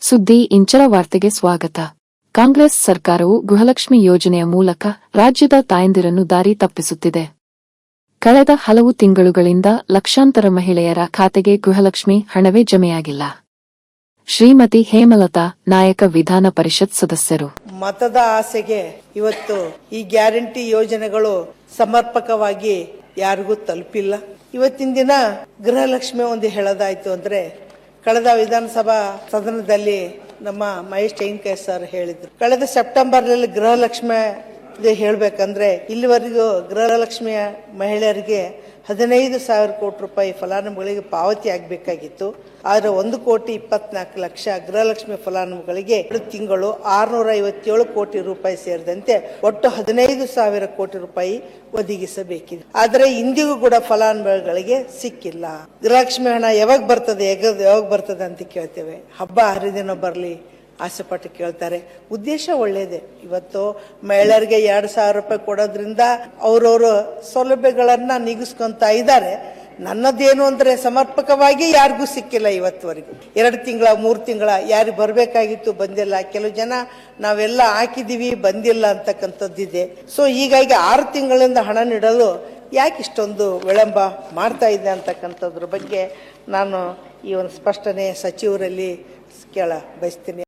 ಸುದ್ದಿ ಇಂಚರ ವಾರ್ತೆಗೆ ಸ್ವಾಗತ. ಕಾಂಗ್ರೆಸ್ ಸರ್ಕಾರವು ಗೃಹಲಕ್ಷ್ಮಿ ಯೋಜನೆಯ ಮೂಲಕ ರಾಜ್ಯದ ತಾಯಂದಿರನ್ನು ದಾರಿ ತಪ್ಪಿಸುತ್ತಿದೆ. ಕಳೆದ ಹಲವು ತಿಂಗಳುಗಳಿಂದ ಲಕ್ಷಾಂತರ ಮಹಿಳೆಯರ ಖಾತೆಗೆ ಗೃಹಲಕ್ಷ್ಮಿ ಹಣವೇ ಜಮೆಯಾಗಿಲ್ಲ. ಶ್ರೀಮತಿ ಹೇಮಲತಾ, ನಾಯಕ ವಿಧಾನ ಪರಿಷತ್ ಸದಸ್ಯರು. ಮತದ ಆಸೆಗೆ ಇವತ್ತು ಈ ಗ್ಯಾರಂಟಿ ಯೋಜನೆಗಳು ಸಮರ್ಪಕವಾಗಿ ಯಾರಿಗೂ ತಲುಪಿಲ್ಲ. ಇವತ್ತಿನ ದಿನ ಗೃಹಲಕ್ಷ್ಮಿ ಒಂದು ಹೇಳೋದಾಯ್ತು ಅಂದ್ರೆ ಕಳೆದ ವಿಧಾನಸಭಾ ಸದನದಲ್ಲಿ ನಮ್ಮ ಮಹೇಶ್ ಟೈನ್ಕೈ ಸರ್ ಹೇಳಿದ್ರು. ಕಳೆದ ಸೆಪ್ಟೆಂಬರ್ನಲ್ಲಿ ಗೃಹಲಕ್ಷ್ಮಿ ಹೇಳ್ಬೇಕಂದ್ರೆ ಇಲ್ಲಿವರೆಗೂ ಗೃಹಲಕ್ಷ್ಮಿಯ ಮಹಿಳೆಯರಿಗೆ ಹದಿನೈದು ಸಾವಿರ ಕೋಟಿ ರೂಪಾಯಿ ಫಲಾನುಭವಿಗಳಿಗೆ ಪಾವತಿ ಆಗಬೇಕಾಗಿತ್ತು. ಆದರೆ ಒಂದು ಕೋಟಿ ಇಪ್ಪತ್ನಾಲ್ಕು ಲಕ್ಷ ಗೃಹಲಕ್ಷ್ಮಿ ಫಲಾನುಭವಿಗಳಿಗೆ ತಿಂಗಳು ಆರುನೂರ ಐವತ್ತೇಳು ಕೋಟಿ ರೂಪಾಯಿ ಸೇರಿದಂತೆ ಒಟ್ಟು ಹದಿನೈದು ಸಾವಿರ ಕೋಟಿ ರೂಪಾಯಿ ಒದಗಿಸಬೇಕಿದೆ. ಆದರೆ ಇಂದಿಗೂ ಕೂಡ ಫಲಾನುಭವಿಗಳಿಗೆ ಸಿಕ್ಕಿಲ್ಲ. ಗೃಹಲಕ್ಷ್ಮಿ ಹಣ ಯಾವಾಗ ಬರ್ತದೆ ಯಾವಾಗ ಬರ್ತದೆ ಅಂತ ಕೇಳ್ತೇವೆ. ಹಬ್ಬ ಹರಿದಿನ ಬರಲಿ ಆಸೆ ಪಟ್ಟು ಕೇಳ್ತಾರೆ. ಉದ್ದೇಶ ಒಳ್ಳೇದೆ. ಇವತ್ತು ಮಹಿಳೆಯರಿಗೆ ಎರಡು ಸಾವಿರ ರೂಪಾಯಿ ಕೊಡೋದ್ರಿಂದ ಅವ್ರವ್ರ ಸೌಲಭ್ಯಗಳನ್ನ ನೀಗಿಸ್ಕೊಂತ ಇದ್ದಾರೆ. ನನ್ನದೇನು ಅಂದ್ರೆ ಸಮರ್ಪಕವಾಗಿ ಯಾರಿಗೂ ಸಿಕ್ಕಿಲ್ಲ ಇವತ್ತುವರೆಗೂ. ಎರಡು ತಿಂಗಳ, ಮೂರು ತಿಂಗಳ ಯಾರಿಗೆ ಬರಬೇಕಾಗಿತ್ತು ಬಂದಿಲ್ಲ. ಕೆಲವು ಜನ ನಾವೆಲ್ಲ ಹಾಕಿದೀವಿ ಬಂದಿಲ್ಲ ಅಂತಕ್ಕಂಥದ್ದಿದೆ. ಸೊ ಹೀಗಾಗಿ ಆರು ತಿಂಗಳಿಂದ ಹಣ ನೀಡಲು ಯಾಕೆ ಇಷ್ಟೊಂದು ವಿಳಂಬ ಮಾಡ್ತಾ ಇದೆ ಅಂತಕ್ಕಂಥದ್ರ ಬಗ್ಗೆ ನಾನು ಈ ಒಂದು ಸ್ಪಷ್ಟನೆ ಸಚಿವರಲ್ಲಿ ಕೇಳ ಬಯಸ್ತೀನಿ.